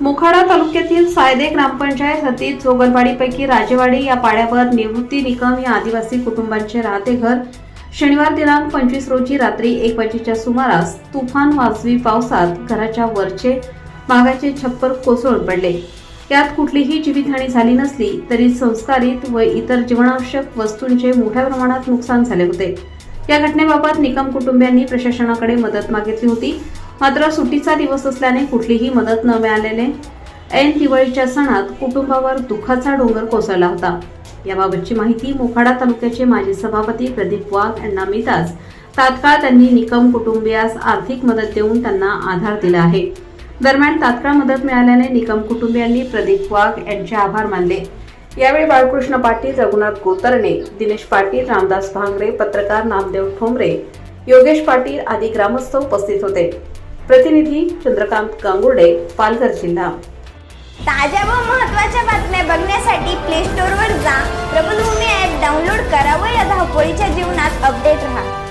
मोखाडा तालुक्यातील सायदे ग्रामपंचायत हद्दीत जोगलवाडीपैकी राजेवाडी या पाड्यावर निवृत्ती निकम या आदिवासी कुटुंबांचे राहते घर. शनिवार दिनांक पंचवीस रोजी रात्री एक वाजेच्या सुमारास तुफान वाजवी पावसात घराच्या वरचे मागाचे छप्पर कोसळून पडले. यात कुठलीही जीवितहानी झाली नसली तरी संस्कारित व इतर जीवनावश्यक वस्तूंचे मोठ्या प्रमाणात नुकसान झाले होते. या घटनेबाबत निकम कुटुंबियांनी प्रशासनाकडे मदत मागितली होती. मात्र सुट्टीचा दिवस असल्याने कुठलीही मदत न मिळालेले ऐन दिवाळीच्या सणात कुटुंबावर दुःखाचा डोंगर कोसळला होता. याबाबतची माहिती मोखाडा तालुक्याचे माजी सभापती प्रदीप वाघ यांना मिळताच तात्काळ त्यांनी निकम कुटुंबियास आर्थिक मदत देऊन त्यांना आधार दिला आहे. दरम्यान तात्काळ मदत मिळाल्याने निकम कुटुंबियांनी प्रदीप वाघ यांचे आभार मानले. यावेळी बाळकृष्ण पाटील रघुनाथ गोतरणे दिनेश पाटील रामदास भांगरे पत्रकार नामदेव ठोंबरे योगेश पाटील आदी ग्रामस्थ उपस्थित होते. प्रतिनिधी चंद्रकांत गांगुर्डे पालघर जिल्हा. ताज्या व महत्त्वाच्या बातम्या बघण्यासाठी प्ले स्टोअरवर जा. प्रबलभूमी ॲप डाउनलोड करा व या धावपळीच्या जीवनात अपडेट राहा.